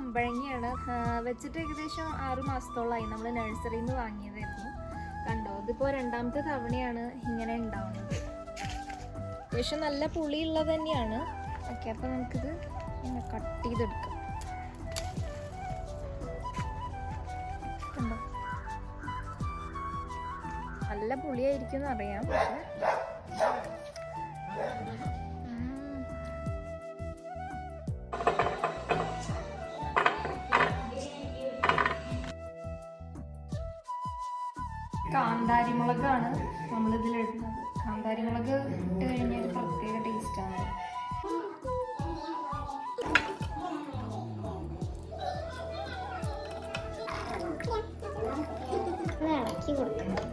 അമ്പഴങ്ങിയാണ്. ആ, വെച്ചിട്ട് ഏകദേശം ആറു മാസത്തോളമായി നമ്മൾ നഴ്സറിയിൽ നിന്ന് വാങ്ങിയതായിരുന്നു. കണ്ടോ? ഇതിപ്പോൾ രണ്ടാമത്തെ തവണയാണ് ഇങ്ങനെ ഉണ്ടാവുന്നത്. അത്യാവശ്യം നല്ല പുളിയുള്ളത് തന്നെയാണ്. ഓക്കെ അപ്പോൾ നമുക്കിത് കട്ട് ചെയ്തെടുക്കാം. കണ്ടോ? നല്ല പുളിയായിരിക്കും എന്ന് അറിയാം പക്ഷേ കാന്താരി മുളകാണ് നമ്മൾ ഇടുന്നത് കാന്താരി മുളക് ഇട്ട് കഴിഞ്ഞാൽ പ്രത്യേക ടേസ്റ്റാണ് ഇളക്കി കൊടുക്കണം